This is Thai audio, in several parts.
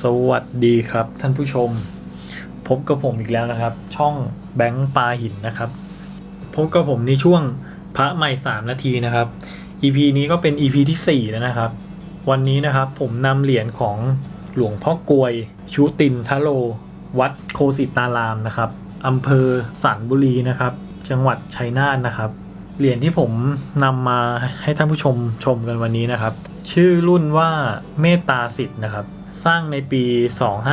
สวัสดีครับท่านผู้ชม พบกับผมอีกแล้วนะครับ ช่องแบงค์ปลาหินนะครับ พบกับผมในช่วงพระใหม่ 3 นาทีนะครับ EP นี้ก็เป็น EP ที่ 4 แล้วนะครับ วันนี้นะครับผมนำเหรียญของหลวงพ่อกวย ชูตินทะโล วัดโคสิตารามนะครับอำเภอสันบุรีนะครับ จังหวัดชัยนาทนะครับเหรียญที่ผมนำมาให้ท่านผู้ชมชมกันวันนี้นะครับ ชื่อรุ่นว่าเมตตาสิทธิ์นะครับ สร้างในปี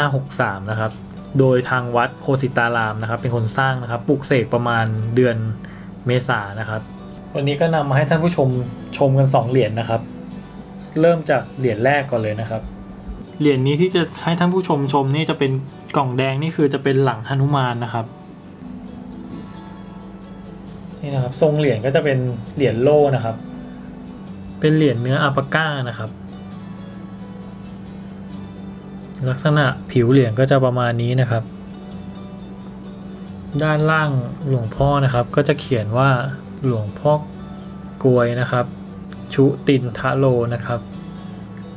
2563 นะครับ โดยทางวัดโคสิตารามนะครับ เป็นคนสร้างนะครับปลูกเสกประมาณเดือนเมษายนนะครับ วันนี้ก็นำมาให้ท่านผู้ชมชมกัน 2 เหรียญนะครับ เริ่มจากเหรียญแรกก่อนเลยนะครับ เหรียญนี้ที่จะให้ท่านผู้ชมชมนี่จะเป็นกล่องแดงนี่คือจะเป็นหลังหนุมานนะครับนี่นะครับทรงเหรียญก็จะเป็นเหรียญโล่นะครับ เป็นเหรียญเนื้ออัปก้านะครับ ลักษณะผิวเหรียญก็จะประมาณนี้นะครับ ด้านล่างหลวงพ่อนะครับ ก็จะเขียนว่าหลวงพ่อกลวยนะครับ ชุตินทะโลนะครับ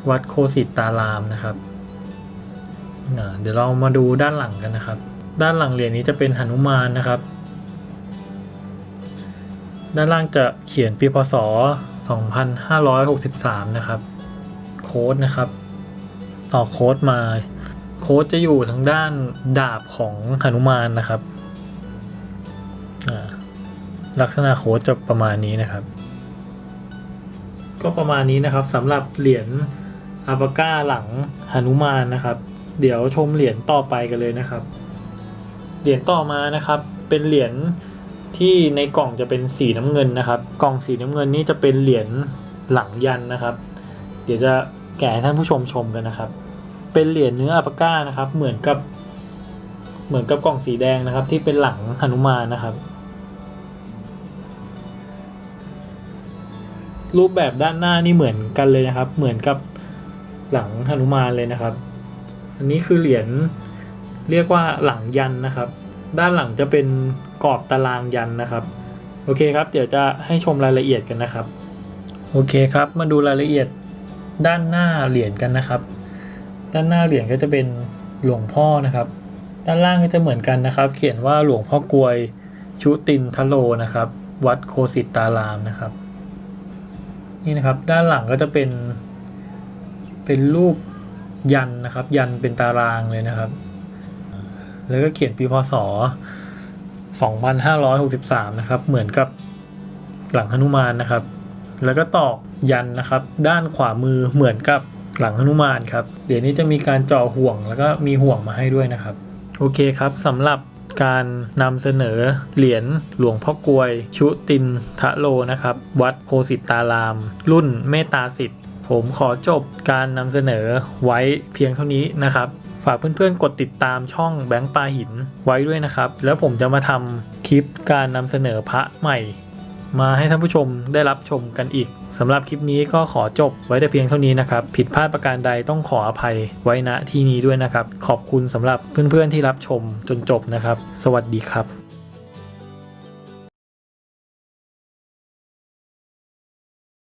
วัดโคสิตารามนะครับเดี๋ยวเรามาดูด้านหลังกันนะครับ ด้านหลังเหรียญนี้จะเป็นหนุมานนะครับ ด้านล่างจะเขียนปีพศ 2563 นะครับ โค้ดนะครับ ต่อโค้ดมา โค้ดจะอยู่ทางด้านดาบของหนุมานนะครับ ลักษณะโค้ดจะประมาณนี้นะครับ ก็ประมาณนี้นะครับสำหรับเหรียญอาบาก้าหลังหนุมานนะครับ เดี๋ยวชมเหรียญต่อไปกันเลยนะครับ เหรียญต่อมานะครับ เป็นเหรียญที่ในกล่องจะเป็นสีน้ำเงินนะครับ กล่องสีน้ำเงินนี่จะเป็นเหรียญหลังยันนะครับ เดี๋ยวจะ แกะให้ท่านผู้ชมชมกันนะครับ เป็นเหรียญเนื้ออาปาก้านะครับ เหมือนกับ เหมือนกับกล่องสีแดงนะครับ ที่เป็นหลังหนุมานนะครับ รูปแบบด้านหน้านี่เหมือนกันเลยนะครับ เหมือนกับหลังหนุมานเลยนะครับ อันนี้คือเหรียญเรียกว่าหลังยันนะครับ ด้านหลังจะเป็นกรอบตารางยันนะครับ โอเคครับ เดี๋ยวจะให้ชมรายละเอียดกันนะครับ โอเคครับ มาดูรายละเอียด ด้านหน้าเหรียญกันนะครับ ด้านหน้าเหรียญก็จะเป็นหลวงพ่อนะครับ ด้านล่างก็จะเหมือนกันนะครับ เขียนว่าหลวงพ่อกวย ชุตินทะโลนะครับ วัดโคสิตารามนะครับ นี่นะครับด้านหลังก็จะเป็น เป็นรูปยันนะครับ ยันเป็นตารางเลยนะครับ แล้วก็เขียนปีพศ2563 นะครับ เหมือนกับหลังหนุมานนะครับ แล้วก็ตอกยันนะครับ ด้านขวามือเหมือนกับหลังหนุมานครับ เดี๋ยวนี้จะมีการเจาะห่วงแล้วก็มีห่วงมาให้ด้วยนะครับ โอเคครับสำหรับการนำเสนอเหรียญหลวงพ่อกลวย ชุตินทะโลนะครับ วัดโคสิตาราม รุ่นเมตตาสิทธิ์ผมขอจบการนำเสนอไว้เพียงเท่านี้นะครับ ฝากเพื่อนๆกดติดตามช่องแบงค์ปลาหินไว้ด้วยนะครับ แล้วผมจะมาทำคลิปการนำเสนอพระใหม่ มาให้ท่านผู้ชมได้รับชมกันอีกสำหรับคลิปนี้ก็ขอจบไว้แต่เพียงเท่านี้นะครับ ผิดพลาดประการใดต้องขออภัยไว้ณที่นี้ด้วยนะครับ ขอบคุณสำหรับเพื่อนๆที่รับชมจนจบนะครับ สวัสดีครับ